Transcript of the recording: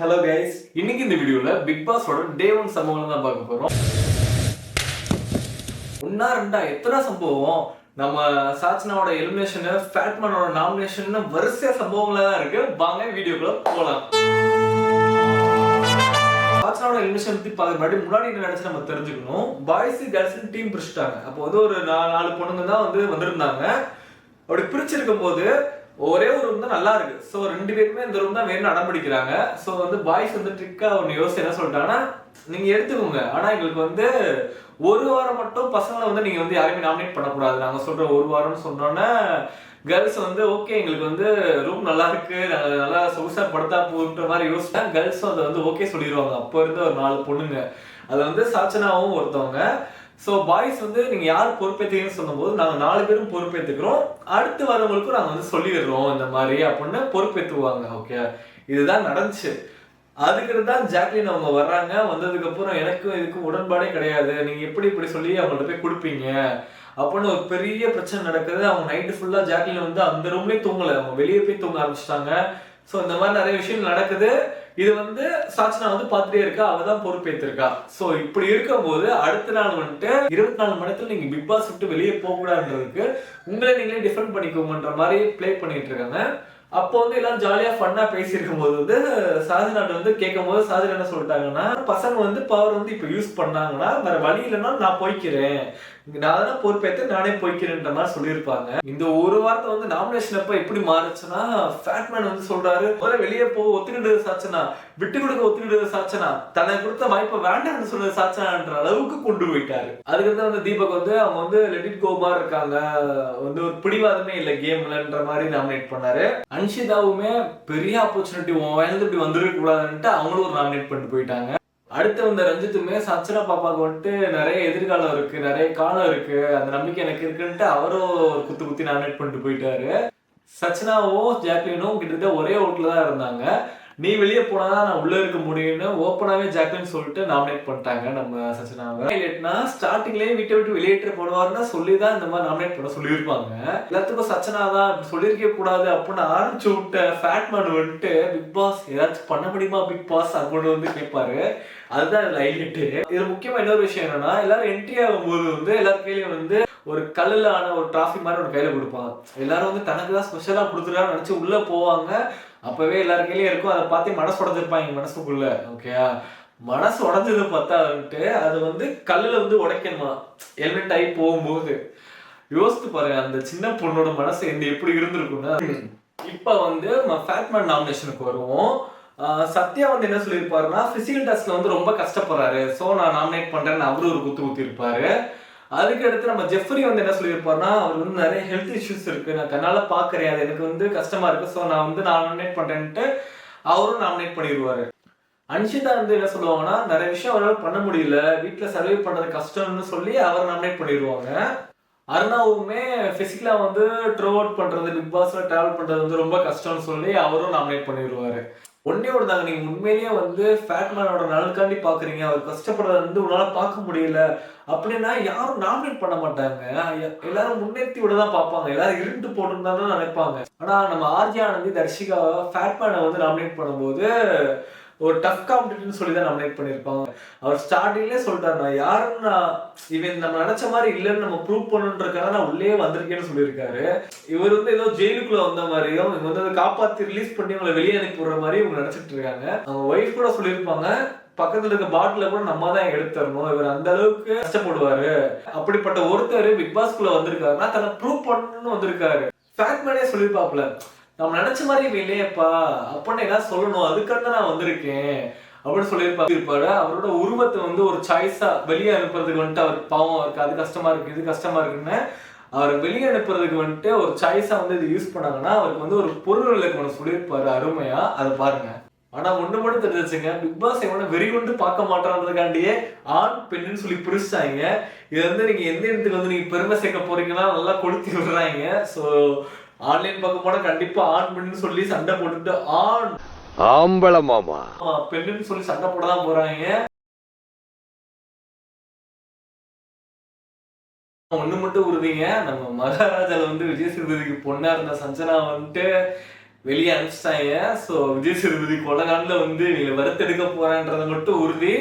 Hello guys இன்னைக்கு இந்த வீடியோல பிக் பாஸோட டே ஒன் சம்பவம் தான் பார்க்க போறோம். ஒன்னா ரெண்டா எத்தனை சம்பவம்? நம்ம சாச்சனாவோட எலிமினேஷன் ஃபேட்மனோட நாமினேஷன் வரிசையா சம்பவங்கள தான் இருக்கு. வாங்க வீடியோக்குள்ள போகலாம் சாச்சனாவோட எலிமினேஷன் பத்தி பார்க்க முன்னாடி முன்னாடி நினைச்சு நம்ம தெரிஞ்சுக்கணும். பாய்ஸ் கேர்ள்ஸ் டீம் பிரிச்சுட்டாங்க. அப்போ வந்து ஒரு நாலு பொண்ணுங்க தான் வந்து வந்திருந்தாங்க. அப்படி பிரிச்சிருக்கும் போது ஒரே ஒரு ரூம் தான் நல்லா இருக்கு. ஸோ ரெண்டு பேருமே இந்த ரூம் தான் வேணும்னு அடம்பிடிக்கிறாங்க. ஸோ வந்து பாய்ஸ் வந்து ட்ரிக்கா ஒன்று யோசிச்சு என்ன சொல்லிட்டாங்கன்னா நீங்க எடுத்துக்கோங்க. ஆனா எங்களுக்கு வந்து ஒரு வாரம் மட்டும் பசங்களை வந்து நீங்க வந்து யாருமே நாமினேட் பண்ணக்கூடாது. நாங்க சொல்ற ஒரு வாரம்னு சொன்னோன்னே கேர்ள்ஸ் வந்து ஓகே எங்களுக்கு வந்து ரூம் நல்லா இருக்கு. நாங்கள் நல்லா சொகுசா படுத்தா போன்ற மாதிரி யோசிச்சா கேர்ள்ஸும் அதை வந்து ஓகே சொல்லிடுவாங்க அப்போ இருந்த ஒரு நாலு பொண்ணுங்க. அது வந்து சாச்சனாவும் ஒருத்தவங்க. ஸோ பாய்ஸ் வந்து நீங்க யார் பொறுப்பேற்றீங்கன்னு சொல்லும்போது நாங்கள் நாலு பேரும் பொறுப்பேற்றுக்கிறோம் அடுத்து வரவங்களுக்கும் நாங்கள் வந்து சொல்லிடுறோம் இந்த மாதிரி அப்படின்னு பொறுப்பேற்றுவாங்க ஓகே இதுதான் நடந்துச்சு. அதுக்கு தான் ஜாக்லின் அவங்க வர்றாங்க. வந்ததுக்கப்புறம் எனக்கும் இதுக்கும் உடன்பாடே கிடையாது. நீங்கள் எப்படி இப்படி சொல்லி அவங்கள்ட்ட போய் கொடுப்பீங்க? அப்படின்னு ஒரு பெரிய பிரச்சனை நடக்குது. அவங்க நைட்டு ஃபுல்லாக ஜாக்லின் வந்து அந்த ரூம்லேயே தூங்கலை. அவங்க வெளியே போய் தூங்க ஆரம்பிச்சிட்டாங்க. ஸோ இந்த மாதிரி நிறைய விஷயம் நடக்குது. இது வந்து சாச்சனா வந்து பார்த்துட்டே இருக்கா அவ தான் பொறுப்பேற்றிருக்கா ஸோ இப்படி இருக்கும்போது அடுத்த நாள் வந்துட்டு இருபத்தி நாலு மணி நேரத்துல நீங்க பிக் பாஸ் விட்டு வெளியே போகக்கூடாதுன்றதுக்கு உங்களை நீங்களே டிஃபெண்ட் பண்ணிக்கோங்கன்ற மாதிரி ப்ளே பண்ணிட்டு இருக்காங்க. அப்போ வந்து எல்லாரும் ஜாலியா ஃபன்னா பேசியிருக்கும் போது வந்து சாஜிநாட் வந்து கேட்கும் போது சாஜினா என்ன சொல்லிட்டாங்கன்னா பசங்க வந்து பவர் வந்து இப்போ யூஸ் பண்ணாங்கன்னா வேற வழி இல்லைன்னா நான் போய்க்கிறேன். நான் தானே பொறுப்பேற்று நானே போய்க்கிறேன்ற மாதிரி சொல்லியிருப்பாங்க. இந்த ஒரு வார்த்தை வந்து நாமினேஷன் அப்ப எப்படி மாறுச்சுன்னா ஃபேட்மேன் வந்து சொல்றாரு முதல்ல வெளியே போ ஒத்துக்கிட்டு சாச்சுன்னா விட்டு கொடுக்க ஒத்துக்கிட்டது சாச்சனா தனக்கு கொடுத்த வாய்ப்பை வேண்டாம்னு சொன்னது சாச்சனான்ற அளவுக்கு கொண்டு போயிட்டாரு. அதுக்கடுத்து வந்து தீபக் வந்து அவங்க வந்து லெட்டிட் கோமா இருக்காங்க. வந்து ஒரு பிடிவாதமே இல்லை கேம்லன்ற மாதிரி நாமினேட் பண்ணாரு. அன்ஷிதாவுமே பெரிய ஆப்பர்ச்சுனிட்டி உன் வயது இப்படி வந்துருக்க கூடாதுன்ட்டு அவங்களும் ஒரு நாமினேட் பண்ணிட்டு போயிட்டாங்க. அடுத்து வந்த ரஞ்சித்துமே சச்சனா பாப்பாவுக்கு வந்துட்டு நிறைய எதிர்காலம் இருக்கு நிறைய காலம் இருக்கு அந்த நம்பிக்கை எனக்கு இருக்குன்ட்டு அவரும் ஒரு குத்து குத்தி நாமினேட் பண்ணிட்டு போயிட்டாரு. சச்சனாவும் ஜாக்லினும் கிட்டத்தட்ட ஒரே ஓட்டில் தான் இருந்தாங்க. நீ வெளியே போனாதான் நான் உள்ள இருக்க முடியும்னு ஓப்பனாவே ஜாக்லின் சொல்லிட்டு நாமினேட் பண்ணிட்டாங்க நம்ம சச்சினாவை. இல்லைன்னா ஸ்டார்டிங்லேயே வீட்டை விட்டு வெளியேற்ற போடுவாருன்னா சொல்லி தான் இந்த மாதிரி நாமினேட் பண்ண சொல்லியிருப்பாங்க. எல்லாத்துக்கும் சச்சனா தான் சொல்லியிருக்க கூடாது அப்படின்னு ஆரம்பிச்சு விட்ட ஃபேட் மேன் வந்துட்டு பிக் பாஸ் ஏதாச்சும் பண்ண முடியுமா பிக் பாஸ் அப்படின்னு வந்து கேட்பாரு. அதுதான் இதுல ஹைலைட்டு இது முக்கியமா இன்னொரு விஷயம் என்னன்னா எல்லாரும் என்ட்ரி ஆகும்போது வந்து எல்லார் வந்து ஒரு கல்லுல ஆன ஒரு டிராஃபி மாதிரி ஒரு கையில கொடுப்பாங்க. எல்லாரும் வந்து தனக்கு தான் ஸ்பெஷலா கொடுத்துருக்கான்னு நினைச்சு உள்ள போவாங்க. அப்பவே எல்லாருக்கையிலயும் இருக்கும். அதை பார்த்து மனசு உடஞ்சிருப்பாங்க மனசுக்குள்ள. ஓகேயா மனசு உடஞ்சது பார்த்தான்ட்டு அது வந்து கல்லுல வந்து உடைக்கணுமா? ஹெல்மெட் ஆகி போகும்போது. யோசித்து பாருங்க அந்த சின்ன பொண்ணோட மனசு எந்த எப்படி இருந்திருக்கும்னா இப்ப வந்து ஃபேட்மேன் நாமினேஷனுக்கு வருவோம். ஆஹ் சத்யா வந்து என்ன சொல்லியிருப்பாருன்னா ஃபிசிக்கல் டெஸ்ட்ல வந்து ரொம்ப கஷ்டப்படுறாரு. ஸோ நான் நாமினேட் பண்றேன்னு அவரு ஒரு குத்து குத்திருப்பாரு அதுக்கு அடுத்து நம்ம ஜெஃப்ரி வந்து என்ன சொல்லியிருப்பாருன்னா அவர் வந்து நிறைய ஹெல்த் இஷ்யூஸ் இருக்கு. நான் கண்ணால பாக்குறேன் அது எனக்கு வந்து கஷ்டமா இருக்கு. ஸோ நான் வந்து நான் நாமினேட் பண்றேன்ட்டு அவரும் நாமினேட் பண்ணிடுவாரு. அன்ஷிதா வந்து என்ன சொல்லுவாங்கன்னா நிறைய விஷயம் அவரால் பண்ண முடியல. வீட்டில் சர்வை பண்றது கஷ்டம்னு சொல்லி அவர் நாமினேட் பண்ணிடுவாங்க. அருணாவுமே பிசிக்கலா வந்து ட்ரோ அவுட் பண்றது பிக் பாஸ்ல டிராவல் பண்றது வந்து ரொம்ப கஷ்டம்னு சொல்லி அவரும் நாமினேட் பண்ணிடுவாரு. ஒன்னே ஒன்று தாங்க நீங்க உண்மையிலேயே வந்து ஃபேட்மேனோட நலனுக்காண்டி பாக்குறீங்க. அவர் கஷ்டப்படுறத வந்து உன்னால பார்க்க முடியல. அப்படின்னா யாரும் நாமினேட் பண்ண மாட்டாங்க. எல்லாரும் முன்னேற்றி விட தான் பார்ப்பாங்க. எல்லாரும் இருண்டு போட்டுன்னு தான் நினைப்பாங்க. ஆனா நம்ம ஆர்ஜி ஆனந்தி தர்ஷிகா ஃபேட்மேனை வந்து நாமினேட் பண்ணும்போது ஒரு டஃப் காம்படிட்டர்னு சொல்லி தான் நாமினேட் பண்ணியிருப்பாங்க அவர் ஸ்டார்டிங்லேயே சொல்லிட்டாரு நான் யாரும் நான் இவன் நம்ம நினைச்ச மாதிரி இல்லைன்னு நம்ம ப்ரூவ் பண்ணுன்றக்காக நான் உள்ளே வந்திருக்கேன்னு சொல்லியிருக்காரு. இவர் வந்து ஏதோ ஜெயிலுக்குள்ள வந்த மாதிரியும் இவங்க வந்து அதை காப்பாற்றி ரிலீஸ் பண்ணி அவங்களை வெளியே அனுப்பி விடுற மாதிரி இவங்க நினைச்சிட்டு இருக்காங்க. அவங்க ஒய்ஃப் கூட சொல்லியிருப்பாங்க பக்கத்துல இருக்க பாட்டில கூட நம்ம தான் எடுத்துறணும் இவர் அந்த அளவுக்கு கஷ்டப்படுவாரு. அப்படிப்பட்ட ஒருத்தர் பிக் பாஸ்குள்ள வந்திருக்காருன்னா தன்னை ப்ரூவ் பண்ணணும்னு வந்திருக்காரு. ஃபேக்ட் மேனே சொல்லியிருப்பாப்ல நம்ம நினைச்ச மாதிரி இவன் இல்லையேப்பா. அப்படின்னு ஏதாவது சொல்லணும். அதுக்காக தான் நான் வந்திருக்கேன். அப்படின்னு சொல்லியிருப்பாரு இருப்பாரு. அவரோட உருவத்தை வந்து ஒரு சாய்ஸா வெளியே அனுப்புறதுக்கு வந்துட்டு அவர் பாவம் இருக்கு. அது கஷ்டமா இருக்கு இது கஷ்டமா இருக்குன்னு அவர் வெளியே அனுப்புறதுக்கு வந்துட்டு ஒரு சாய்ஸா வந்து இது யூஸ் பண்ணாங்கன்னா அவருக்கு வந்து ஒரு பொருள் விளக்கணும் சொல்லியிருப்பாரு அருமையா. அதை பாருங்க. ஆனா ஒண்ணு மட்டும் தெரிஞ்சுங்க பிக் பாஸ் எவனை வெறி கொண்டு பார்க்க மாட்டான்றதுக்காண்டியே ஆண் பெண்ணுன்னு சொல்லி பிரிச்சாங்க இது வந்து நீங்க எந்த இடத்துக்கு வந்து நீங்க பெருமை சேர்க்க போறீங்கன்னா நல்லா கொளுத்தி விடுறாங்க. சோ ஆன்லைன் பார்க்க போனா கண்டிப்பா ஆண் பெண்ணுன்னு சொல்லி சண்டை போட்டுட்டு ஆண். ஆம்பள மாமா. ஆமா, பெண்ணுன்னு சொல்லி சண்டை போட தான் போறாங்க. ஒண்ணு மட்டும் உறுதிங்க நம்ம மகாராஜால வந்து விஜய் சேதுபதிக்கு பொண்ணா இருந்த சஞ்சனா வந்துட்டு வெளியே அனுப்பிச்சிட்டாங்க. ஸோ விஜய் சேதுபதி கொலகாண்டில் வந்து இவங்களை வறுத்தெடுக்க போறான்றத மட்டும் உறுதி.